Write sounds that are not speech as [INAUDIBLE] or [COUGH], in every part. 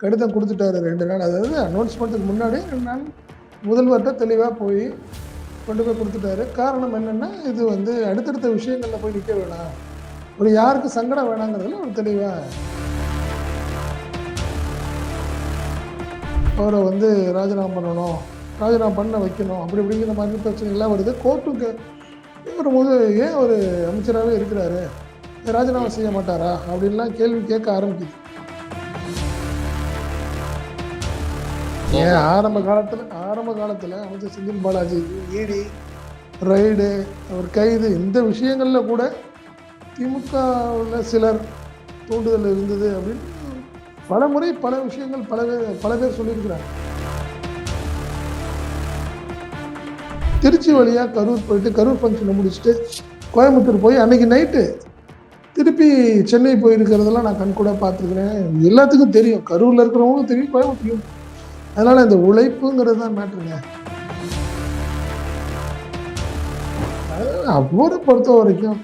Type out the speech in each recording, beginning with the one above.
கடிதம் கொடுத்துட்டாரு ரெண்டு நாள். அதாவது அனௌன்ஸ்மெண்ட்டுக்கு முன்னாடி ரெண்டு நாள் முதல்வர்கிட்ட தெளிவாக போய் கொண்டு போய் கொடுத்துட்டாரு. காரணம் என்னென்னா இது வந்து அடுத்தடுத்த விஷயங்களில் போய் நிற்க வேணாம். ஒரு யாருக்கு சங்கடம் வேணாங்கிறதுல ஒரு தெளிவாக அவரை வந்து ராஜினாமா பண்ணணும் ராஜினாமா பண்ண வைக்கணும் அப்படி இப்படிங்கிற மாதிரி பிரச்சனைகள்லாம் வருது. கோர்ட்டுக்கு வரும்போது ஏன் ஒரு அமைச்சராகவே இருக்கிறாரு? ராஜினாமா செய்ய மாட்டாரா? அப்படின்லாம் கேள்வி கேட்க ஆரம்பிக்குது. ஏன் ஆரம்ப காலத்தில் ஆரம்ப காலத்தில் அமைச்சர் செந்தில் பாலாஜி ஈடி ரைடு அவர் கைது இந்த விஷயங்களில் கூட திமுகவில் சிலர் தூண்டுதல் இருந்தது அப்படின்னு பல முறை பல விஷயங்கள் பல பேர் பல பேர் சொல்லியிருக்கிறாங்க. திருச்சி வழியாக கரூர் போயிட்டு கரூர் ஃபங்க்ஷனை முடிச்சுட்டு கோயம்புத்தூர் போய் அன்னைக்கு நைட்டு திருப்பி சென்னை போயிருக்கிறதெல்லாம் நான் கண்கூட பார்த்துருக்குறேன். எல்லாத்துக்கும் தெரியும். கரூரில் இருக்கிறவங்களுக்கும் தெரியும் கோயம்புத்தூர் அதனால் இந்த உழைப்புங்கிறது தான் மேட்ருங்க அவரை பொறுத்த வரைக்கும்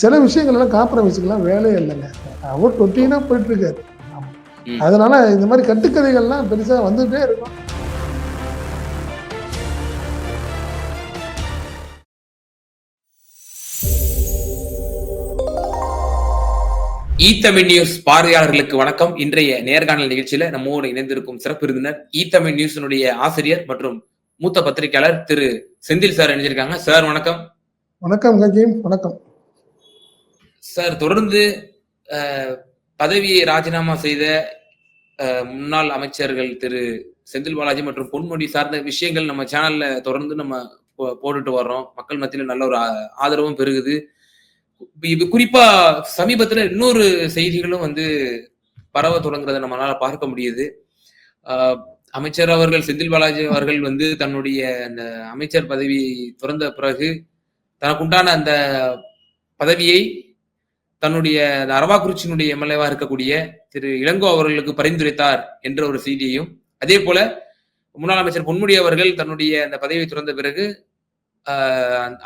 சில விஷயங்கள் எல்லாம் காம்ப்ரமைஸுக்கெல்லாம் வேலையே இல்லைங்க. அவர் தொட்டினா போயிட்டு இருக்காரு. அதனால இந்த மாதிரி கட்டுக்கதைகள்லாம் பெருசா வந்துட்டே இருக்கும். ஈ தமிழ் நியூஸ் பார்வையாளர்களுக்கு வணக்கம். இன்றைய நேர்காணல் நிகழ்ச்சியில நம்மோடு இணைந்திருக்கும் சிறப்பு விருந்தினர் ஈ தமிழ் நியூஸினுடைய ஆசிரியர் மற்றும் மூத்த பத்திரிகையாளர் திரு செந்தில் சார் இணைஞ்சிருக்காங்க. சார் வணக்கம். வணக்கம் வணக்கம். சார் தொடர்ந்து பதவியை ராஜினாமா செய்த முன்னாள் அமைச்சர்கள் திரு செந்தில் பாலாஜி மற்றும் பொன்முடி சார்ந்த விஷயங்கள் நம்ம சேனல்ல தொடர்ந்து நம்ம போட்டுட்டு வர்றோம். மக்கள் மத்தியில நல்ல ஒரு ஆதரவும் பெருகுது. குறிப்பா சமீபத்துல இன்னொரு செய்திகளும் வந்து பரவ தொடங்குறத நம்மளால பார்க்க முடியுது. அமைச்சர் அவர்கள் செந்தில் பாலாஜி அவர்கள் வந்து தன்னுடைய அந்த அமைச்சர் பதவி துறந்த பிறகு தனக்குண்டான அந்த பதவியை தன்னுடைய அந்த அரவாக்குறிச்சியினுடைய எம்எல்ஏவா இருக்கக்கூடிய திரு இளங்கோ அவர்களுக்கு பரிந்துரைத்தார் என்ற ஒரு செய்தியையும் அதே போல முன்னாள் அமைச்சர் பொன்முடி அவர்கள் தன்னுடைய அந்த பதவியை துறந்த பிறகு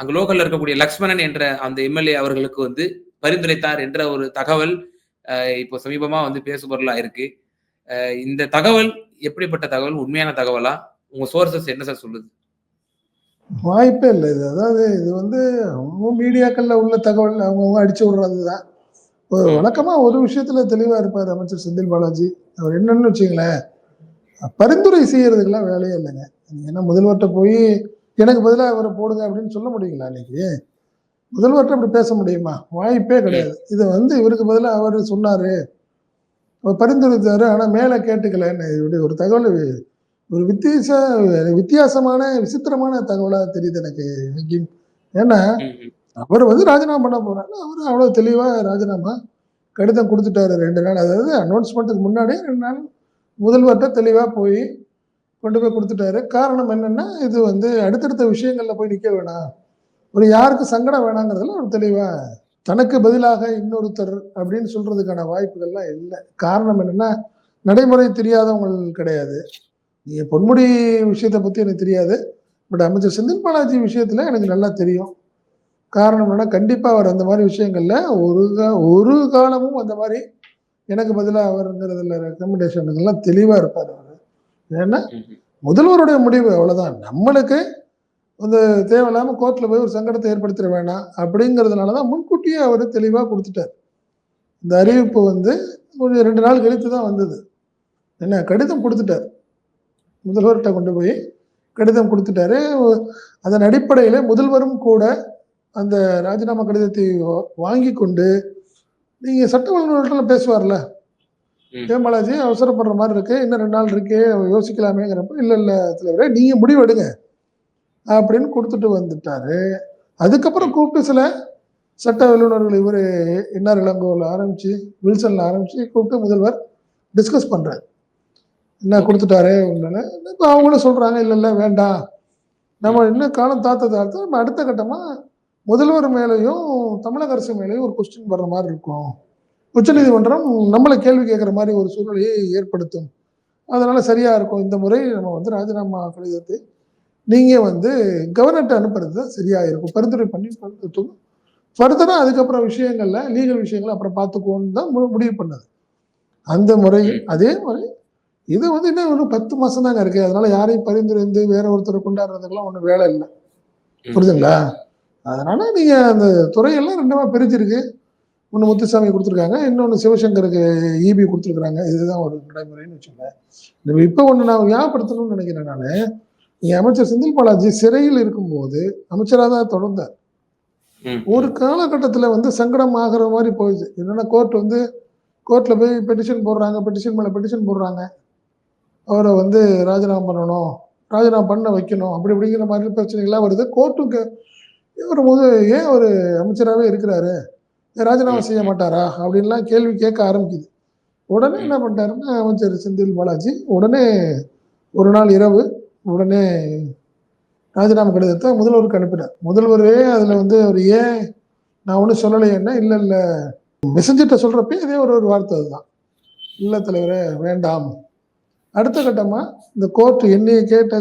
அங்க லோக்கல்ல இருக்கக்கூடிய லக்ஷ்மணன் என்ற அந்த எம்எல்ஏ அவர்களுக்கு வந்து பரிந்துரைத்தார் என்ற ஒரு தகவல் இப்போ சமீபமா வந்து பேசுபொருளா இருக்கு. இந்த தகவல் எப்படிப்பட்ட தகவல்? உண்மையான தகவலா? உங்க சோர்சஸ் என்ன சார் சொல்லுது? வாய்ப்பே இல்லை இது. அதாவது இது வந்து அவங்க மீடியாக்கள்ல உள்ள தகவல் அவங்கவுங்க அடிச்சு விடுறது தான். ஒரு வழக்கமா ஒரு விஷயத்துல தெளிவா இருப்பார் அமைச்சர் செந்தில் பாலாஜி. அவர் என்னன்னு வச்சுங்களேன் பரிந்துரை செய்யறதுக்கெல்லாம் வேலையே இல்லைங்க. ஏன்னா என்ன முதல்வர்கிட்ட போய் எனக்கு பதிலாக அவரை போடுங்க அப்படின்னு சொல்ல முடியுங்களா இன்னைக்கு? முதல்வர்கிட்ட அப்படி பேச முடியுமா? வாய்ப்பே கிடையாது. இது வந்து இவருக்கு பதிலாக அவர் சொன்னாரு. அவர் பரிந்துரைத்தாரு ஆனா மேலே கேட்டுக்கலன்னு இப்படி ஒரு தகவல் ஒரு வித்தியாச வித்தியாசமான விசித்திரமான தகவலா தெரியுது எனக்கு ஹக்கீம். ஏன்னா. அவர் வந்து ராஜினாமா பண்ண போறாரு. அவர் அவ்வளவு தெளிவா ராஜினாமா கடிதம் கொடுத்துட்டாரு ரெண்டு நாள். அதாவது அனௌன்ஸ்மெண்ட்டுக்கு முன்னாடி ரெண்டு நாள் முதல்வர்கிட்ட தெளிவா போய் கொண்டு போய் கொடுத்துட்டாரு. காரணம் என்னென்னா இது வந்து அடுத்தடுத்த விஷயங்களில் போய் நிற்க வேணாம். ஒரு யாருக்கு சங்கடம் வேணாங்கிறதுல ஒரு தெளிவாக தனக்கு பதிலாக இன்னொருத்தர் அப்படின்னு சொல்கிறதுக்கான வாய்ப்புகள்லாம் இல்லை. காரணம் என்னென்னா நடைமுறை தெரியாதவங்கள் கிடையாது. நீங்கள் பொன்முடி விஷயத்தை பற்றி எனக்கு தெரியாது. பட் அமைச்சர் செந்தில் பாலாஜி விஷயத்தில் எனக்கு நல்லா தெரியும். காரணம் என்னன்னா கண்டிப்பாக அவர் அந்த மாதிரி விஷயங்களில் ஒரு ஒரு காலமும் அந்த மாதிரி எனக்கு பதிலாக அவருங்கிறதுல ரெக்கமெண்டேஷனுக்கெல்லாம் தெளிவாக இருப்பார் அவர். ஏன்னா. முதல்வருடைய முடிவு அவ்வளவுதான். நம்மளுக்கு வந்து தேவையில்லாம கோர்ட்ல போய் ஒரு சங்கடத்தை ஏற்படுத்திட வேணாம் அப்படிங்கிறதுனால தான் முன்கூட்டியே அவர் தெளிவா கொடுத்துட்டார். இந்த அறிவிப்பு வந்து ஒரு ரெண்டு நாள் கழித்து தான் வந்தது. என்ன? கடிதம் கொடுத்துட்டார். முதல்வர்கிட்ட கொண்டு போய் கடிதம் கொடுத்துட்டாரு. அதன் அடிப்படையில் முதல்வரும் கூட அந்த ராஜினாமா கடிதத்தை வாங்கி கொண்டு நீங்க சட்ட பேசுவார்ல? ம். அவசரப்படுற மாதிரி இருக்கு. இன்னும் ரெண்டு நாள் இருக்கு யோசிக்கலாமேங்கிறப்ப இல்லை இல்லை தலைவரே நீங்கள் முடிவு எடுங்க. அப்படின்னு கொடுத்துட்டு வந்துட்டாரு. அதுக்கப்புறம் கூப்பிட்டு சில சட்ட வல்லுநர்கள் இவர் என்ஆர் இளங்கோவில் ஆரம்பிச்சு வில்சனில் ஆரம்பிச்சு கூப்பிட்டு முதல்வர் டிஸ்கஸ் பண்ணுறாரு என்ன கொடுத்துட்டாரு உடனே? இப்போ அவங்களும் சொல்கிறாங்க இல்லை இல்லை வேண்டாம். நம்ம இன்னும் காலம் தாத்த தாத்த நம்ம அடுத்த கட்டமாக முதல்வர் மேலேயும் தமிழக அரசு மேலேயும் ஒரு கொஸ்டின் வர்ற மாதிரி இருக்கும். உச்சநீதிமன்றம் நம்மளை கேள்வி கேட்குற மாதிரி ஒரு சூழ்நிலையை ஏற்படுத்தும். அதனால சரியாக இருக்கும் இந்த முறை நம்ம வந்து ராஜினாமா கடிதத்தை நீங்கள் வந்து கவர்னர்கிட்ட அனுப்புறது தான் சரியாக இருக்கும். பரிந்துரை பண்ணி பரிந்துரைத்தும். ஃபர்தராக அதுக்கப்புறம் விஷயங்களில் லீகல் விஷயங்கள் அப்புறம் பார்த்துக்குவோன்னு தான் முடிவு பண்ணது. அந்த முறை அதே மாதிரி இது வந்து இன்னும் இன்னும் பத்து மாதம் தாங்க இருக்கு. அதனால யாரையும் பரிந்துரைந்து வேற ஒருத்தரை கொண்டாடுறதுக்கெல்லாம் ஒன்றும் வேலை இல்லை. புரியுதுங்களா? அதனால நீங்கள் அந்த துறையெல்லாம் ரெண்டுமா பிரிஞ்சிருக்கு. ஒன்று முத்துசாமி கொடுத்துருக்காங்க இன்னொன்று சிவசங்கருக்கு ஈபி கொடுத்துருக்குறாங்க. இதுதான் ஒரு நடைமுறைன்னு வச்சுக்கோங்க. நம்ம இப்போ ஒன்று நான் ஞாபகப்படுத்தணும்னு நினைக்கிறேன் நான். நீங்க அமைச்சர் செந்தில் பாலாஜி சிறையில் இருக்கும்போது அமைச்சராக தான் தொடர்ந்தார். ஒரு காலகட்டத்தில் வந்து சங்கடம் ஆகிற மாதிரி போயிடுச்சு. என்னன்னா கோர்ட் வந்து கோர்ட்டில் போய் பெட்டிஷன் போடுறாங்க பெட்டிஷன் மேலே பெட்டிஷன் போடுறாங்க. அவரை வந்து ராஜினாமா பண்ணணும் ராஜினாமா பண்ண வைக்கணும் அப்படி இப்படிங்கிற மாதிரி பிரச்சனைகள்லாம் வருது. கோர்ட்டுக்கு வரும்போது ஏன் ஒரு அமைச்சராகவே இருக்கிறாரு? ராஜினாமா செய்ய மாட்டாரா அப்படின்லாம் கேள்வி கேட்க ஆரம்பிக்குது. உடனே என்ன பண்ணிட்டாருன்னா அமைச்சர் செந்தில் பாலாஜி உடனே ஒரு நாள் இரவு உடனே ராஜினாமா கடிதத்தை முதல்வருக்கு அனுப்பினார். முதல்வரே அதில் வந்து அவர் ஏன் நான் ஒன்றும் சொல்லலையேன்னா இல்லை இல்லை. மெசஞ்சர்கிட்ட சொல்கிறப்ப இதே ஒரு ஒரு வார்த்தை அதுதான். இல்லை தலைவரே வேண்டாம். அடுத்த கட்டமாக இந்த கோர்ட் என்னைய கேட்ட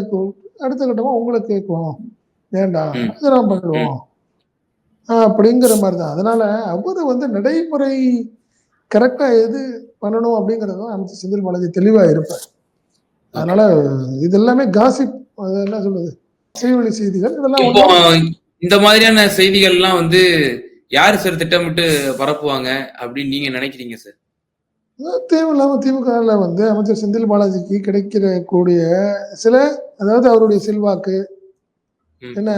அடுத்த கட்டமாக உங்களை கேட்கும் வேண்டாம். ம். ராஜினாமா பண்ணிடுவோம் அப்படிங்கிற மாதிரி தான் அதனால அவர் வந்து நடைமுறை கரெக்டாக எது பண்ணணும் அப்படிங்கிறது தான் அமைச்சர் செந்தில் பாலாஜி தெளிவாக இருப்பார். அதனால இது எல்லாமே காசிப் அது என்ன சொல்லுது செய்வழி செய்திகள் இதெல்லாம் இந்த மாதிரியான செய்திகள்லாம் வந்து யாரு சார் திட்டமிட்டு பரப்புவாங்க அப்படின்னு நீங்க நினைக்கிறீங்க சார்? தேவையில்லாம திமுகவில் வந்து அமைச்சர் செந்தில் பாலாஜிக்கு கிடைக்கிற கூடிய சில அதாவது அவருடைய செல்வாக்கு. என்ன?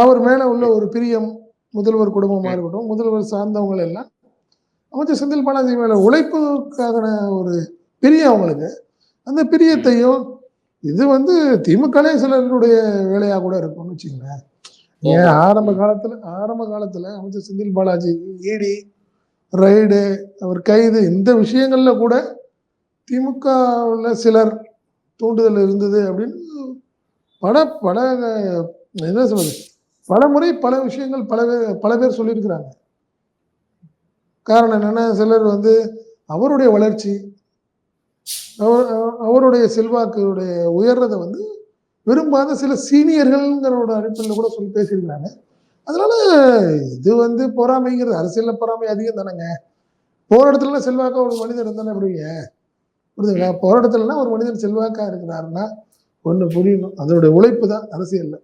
அவர் மேல உள்ள ஒரு பிரியம் முதல்வர் குடும்பமா இருக்கட்டும் முதல்வர் சார்ந்தவங்க எல்லாம் அமைச்சர் செந்தில் பாலாஜி மேல உழைப்புக்காக ஒரு பிரியம் அவங்களுக்கு. அந்த பிரியத்தையும் இது வந்து திமுகலே சிலருடைய வேலையா கூட இருக்கும்னு வச்சுக்கோங்களேன். ஏன் ஆரம்ப காலத்துல ஆரம்ப காலத்துல அமைச்சர் செந்தில் பாலாஜி ஈடி ரைடு அவர் கைது இந்த விஷயங்கள்ல கூட திமுகவில் சிலர் தூண்டுதல் இருந்தது அப்படின்னு பல பல என்ன சொல்றது? பல முறை பல விஷயங்கள் பல பல பேர் சொல்லியிருக்கிறாங்க. காரணம் என்னென்னா சிலர் வந்து அவருடைய வளர்ச்சி அவர் அவருடைய செல்வாக்குடைய உயர்றதை வந்து விரும்பாத சில சீனியர்கள்ங்கிறோட அடிப்படையில் கூட சொல்லி பேசியிருக்கிறாங்க. அதனால இது வந்து பொறாமைங்கிறது அரசியலில் பொறாமை அதிகம் தானேங்க. போற இடத்துல செல்வாக்கா ஒரு மனிதர் இருந்தானே எப்படிங்க புரியுதுங்களா? போற ஒரு மனிதன் செல்வாக்கா இருக்கிறாருன்னா ஒன்று புரியணும். அதனுடைய உழைப்பு தான் அரசியலில்.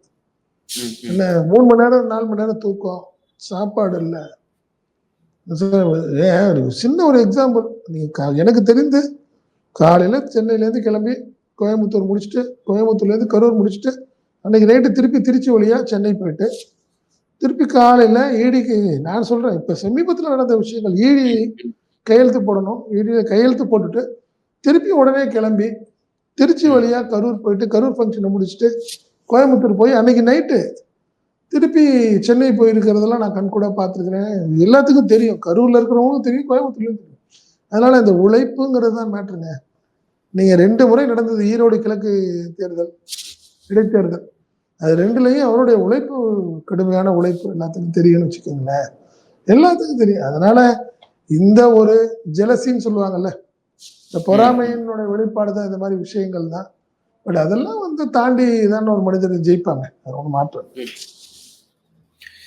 என்ன மூணு மணி நேரம் நாலு மணி நேரம் தூக்கம். சாப்பாடு இல்லை. ஏன் ஒரு சின்ன ஒரு எக்ஸாம்பிள் நீங்கள் எனக்கு தெரிந்து காலையில் சென்னையிலேருந்து கிளம்பி கோயம்புத்தூர் முடிச்சுட்டு கோயம்புத்தூர்லேருந்து கரூர் முடிச்சுட்டு அன்னைக்கு நைட்டு திருப்பி திருச்சி வழியாக சென்னை போயிட்டு திருப்பி காலையில் ஈடிக்கு நான் சொல்கிறேன் இப்போ சமீபத்தில் நடந்த விஷயங்கள் ஈடி கையெழுத்து போடணும் ஈடியில் கையெழுத்து போட்டுட்டு திருப்பி உடனே கிளம்பி திருச்சி வழியாக கரூர் போயிட்டு கரூர் ஃபங்க்ஷனை முடிச்சுட்டு கோயம்புத்தூர் போய் அன்னைக்கு நைட்டு திருப்பி சென்னை போயிருக்கிறதெல்லாம் நான் கண் கூட பார்த்துருக்கிறேன். எல்லாத்துக்கும் தெரியும். கரூர்ல இருக்கிறவங்களுக்கும் தெரியும் கோயம்புத்தூர்லயும் தெரியும். அதனால இந்த உழைப்புங்கிறது தான் மேட்ருங்க நீங்க ரெண்டு முறை நடந்தது ஈரோடு கிழக்கு தேர்தல் இடைத்தேர்தல். அது ரெண்டுலயும் அவருடைய உழைப்பு கடுமையான உழைப்பு எல்லாத்துக்கும் தெரியும்னு வச்சுக்கோங்களேன். எல்லாத்துக்கும் தெரியும். அதனால இந்த ஒரு ஜெலசின்னு சொல்லுவாங்கல்ல இந்த பொறாமையினுடைய வெளிப்பாடு தான் இந்த மாதிரி விஷயங்கள் தான். பட் அதெல்லாம் வந்து தாண்டி தான் ஒரு மனிதர் ஜெயிப்பாங்க. அது ஒன்று மாற்றம்.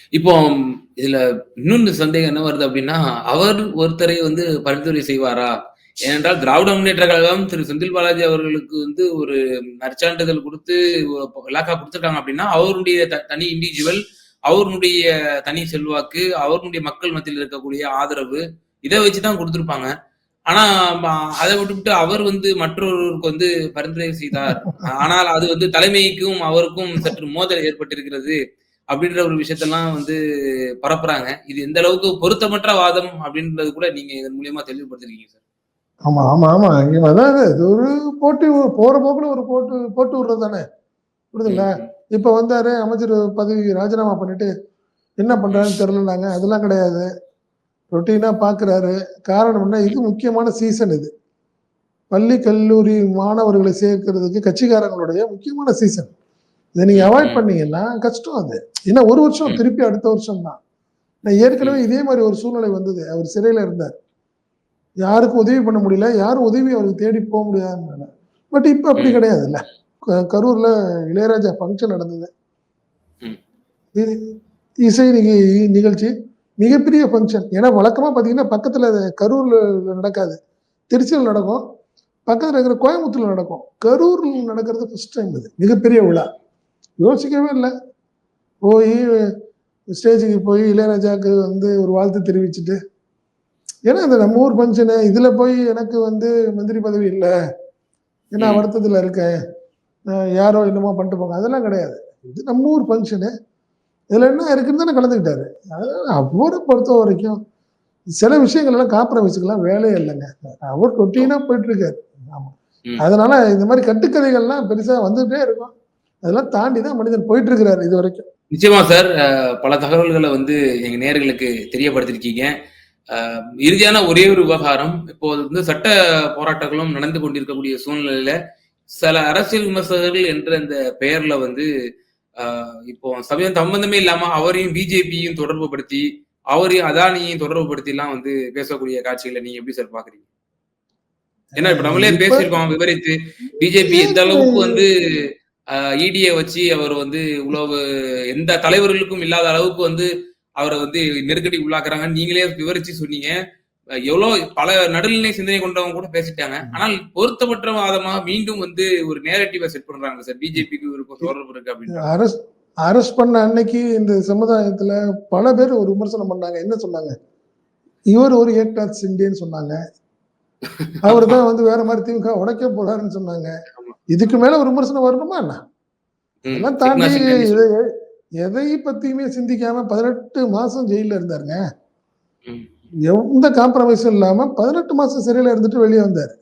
இப்போ இதுல இன்னொன்று சந்தேகம் என்ன வருது அப்படின்னா அவர் ஒருத்தரை வந்து பரிந்துரை செய்வாரா? ஏனென்றால் திராவிட முன்னேற்ற கழகம் திரு செந்தில் பாலாஜி அவர்களுக்கு வந்து ஒரு நற்சான்றிதழ் கொடுத்து இலாக்கா கொடுத்துருக்காங்க அப்படின்னா அவருடைய த- தனி இண்டிவிஜுவல் அவருடைய தனி செல்வாக்கு அவருடைய மக்கள் மத்தியில் இருக்கக்கூடிய ஆதரவு இதை வச்சுதான் கொடுத்துருப்பாங்க. ஆனா அதை விட்டுவிட்டு அவர் வந்து மற்றொருவருக்கு வந்து பரிந்துரை செய்தார். ஆனால் அது வந்து தலைமைக்கும் அவருக்கும் சற்று மோதல் ஏற்பட்டிருக்கிறது அப்படின்ற ஒரு விஷயத்தெல்லாம் வந்து பரப்புறாங்க. இது எந்த அளவுக்கு பொருத்தமற்ற வாதம் அப்படின்றது கூட நீங்க இதன் மூலியமா தெளிவுபடுத்திருக்கீங்க சார். ஆமா ஆமா ஆமா. இங்க அதாவது இது ஒரு போட்டி போற போக்குல ஒரு போட்டு போட்டு விடுறது தானே? புரியுதுங்களா? இப்ப வந்தாரு அமைச்சர் பதவி ராஜினாமா பண்ணிட்டு என்ன பண்றாருன்னு தெரியலனாங்க. அதெல்லாம் கிடையாது. ரொட்டீனா பாக்குறாரு. காரணம் என்ன? இது முக்கியமான சீசன் இது. பள்ளி கல்லூரி மாணவர்களை சேர்க்கறதுக்கு கட்சிக்காரங்களுடைய முக்கியமான சீசன் இதை நீங்க அவாய்ட். பண்ணீங்கன்னா கஷ்டம் அது. ஏன்னா ஒரு வருஷம். திருப்பி அடுத்த வருஷம் தான் நான் ஏற்கனவே இதே மாதிரி ஒரு சூழ்நிலை வந்தது. அவர் சிறையில இருந்தார். யாருக்கும் உதவி பண்ண முடியல? யாரும் உதவி அவருக்கு தேடி போக முடியாதுனால பட் இப்ப அப்படி ம். கிடையாதுல்ல. கரூர்ல இளையராஜா ஃபங்க்ஷன் நடந்தது. ம். இ- இசை நிக- நிகழ்ச்சி மிகப்பெரிய ஃபங்க்ஷன் ஏன்னா வழக்கமா பாத்தீங்கன்னா பக்கத்துல அது கரூர்ல நடக்காது. திருச்சியில் நடக்கும். பக்கத்துல இருக்கிற கோயம்புத்தூர்ல நடக்கும். கரூர்ல நடக்கிறது ஃபர்ஸ்ட் டைம் இது. மிகப்பெரிய விழா. யோசிக்கவே இல்லை. போய் ஸ்டேஜுக்கு போய் இளையராஜாவுக்கு வந்து ஒரு வாழ்த்து தெரிவிச்சுட்டு. ஏன்னா இந்த நம்ம ஊர் ஃபங்க்ஷனு இதுல போய் எனக்கு வந்து மந்திரி பதவி இல்லை. ஏன்னா. வருத்தத்துல இருக்கேன். யாரோ என்னமோ பண்ணிட்டு போங்க. அதெல்லாம் கிடையாது. இது நம்ம ஊர் ஃபங்க்ஷனு இதுல என்ன இருக்குன்னு தானே கலந்துக்கிட்டாரு. அதனால அவரை பொறுத்த வரைக்கும் சில விஷயங்கள் எல்லாம் காம்ப்ரமைஸுக்கெல்லாம் வேலையே இல்லைங்க. அவர் ரொட்டீனா போயிட்டு இருக்காரு ஆமா. ம். அதனால இந்த மாதிரி கட்டுக்கதைகள்லாம் பெருசா வந்துட்டே இருக்கும். அதெல்லாம் தாண்டி தான் மனிதன் போயிட்டு இருக்கிறாரு இது வரைக்கும் நிச்சயமா சார். பல தகவல்களை வந்து எங்க நேயர்களுக்கு தெரியப்படுத்திருக்கீங்க. இறுதியான ஒரே ஒரு விவகாரம். இப்போ வந்து சட்ட போராட்டங்களும் நடந்து கொண்டிருக்கக்கூடிய சூழ்நிலையில சில அரசியல் விமர்சகர்கள் என்ற இந்த பெயர்ல வந்து இப்போ சமயம் சம்பந்தமே இல்லாம அவரையும் பிஜேபியும் தொடர்பு படுத்தி அவரையும் அதானியையும் தொடர்பு படுத்தி எல்லாம் வந்து பேசக்கூடிய காட்சிகளை நீங்க எப்படி சார் பாக்குறீங்க? ஏன்னா இப்ப நம்மளே பேசியிருக்கோம் விவரித்து பிஜேபி எந்த அளவுக்கு வந்து இடியை வச்சு அவர் வந்து உழவு எந்த தலைவர்களுக்கும் இல்லாத அளவுக்கு வந்து அவரை வந்து நெருக்கடி உள்ளாக்குறாங்கன்னு நீங்களே விவரிச்சு சொன்னீங்க. அஹ் எவ்வளவு பல நடுநிலை சிந்தனை கொண்டவங்க கூட பேசிட்டாங்க. ஆனால் பொருத்தமற்ற வாதமாக மீண்டும் வந்து ஒரு நேரட்டிவா செட் பண்றாங்க சார். பிஜேபிக்கு ஒரு தொடர்பு இருக்கு அப்படின்னு. அரஸ்ட் அரெஸ்ட் பண்ண அன்னைக்கு இந்த சமுதாயத்துல பல பேர் ஒரு விமர்சனம் பண்ணாங்க. என்ன சொன்னாங்க? இவர் ஒரு ஏக்நாத் சிண்டேன்னு சொன்னாங்க. [LAUGHS] அவர் தான் வந்து வேற மாதிரி திமுக உடைக்க போறாருன்னு சொன்னாங்க. இதுக்கு மேல ஒரு விமர்சனம் வரணுமா என்ன? ம். அதெல்லாம் தாண்டி எதை பத்தியுமே சிந்திக்காம பதினெட்டு மாசம் ஜெயில இருந்தாருங்க. எந்த காம்ப்ரமைஸும் இல்லாம பதினெட்டு மாசம் சிறையில இருந்துட்டு வெளியே வந்தாரு.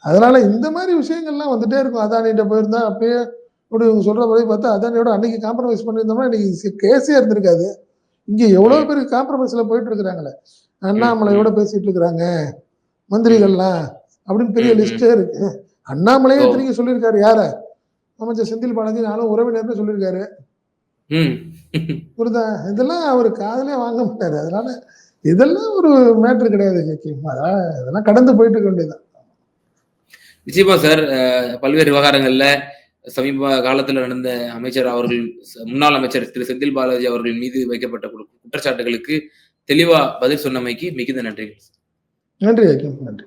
அதனால இந்த மாதிரி விஷயங்கள்லாம் வந்துட்டே இருக்கும். அதானிட்ட போயிருந்தா அப்பயே இப்படி இவங்க சொல்றபடி பார்த்தா அதானியோட அன்னைக்கு காம்ப்ரமைஸ் பண்ணியிருந்தோம்னா இன்னைக்கு கேஸே இருந்திருக்காது. இங்க எவ்வளவு பேர் காம்ப்ரமைஸ்ல போயிட்டு இருக்கிறாங்களே. அண்ணாமலையோட பேசிட்டு இருக்கிறாங்க. மந்திரிகள்லாம் அப்படின்னு பெரிய ம், ம். லிஸ்டே இருக்கு. அண்ணாமலையே. திரும்பி சொல்லியிருக்காரு. யார? அமைச்சர் செந்தில் பாலாஜி நானும் உறவினர்னு சொல்லியிருக்காரு. ம். புரியுதா? இதெல்லாம் அவர் காதலே வாங்க மாட்டாரு. அதனால இதெல்லாம் ஒரு மேட்ரு கிடையாது அதான் இதெல்லாம் கடந்து போயிட்டு இருக்க வேண்டியதுதான். நிச்சயமா சார் பல்வேறு விவகாரங்கள்ல சமீப காலத்துல நடந்த அமைச்சர் அவர்கள் முன்னாள் அமைச்சர் திரு. செந்தில் பாலாஜி அவர்கள் மீது வைக்கப்பட்ட குற்றச்சாட்டுகளுக்கு தெளிவா பதில் சொன்னமைக்கு மிகுந்த நன்றிகள். நன்றி நன்றி.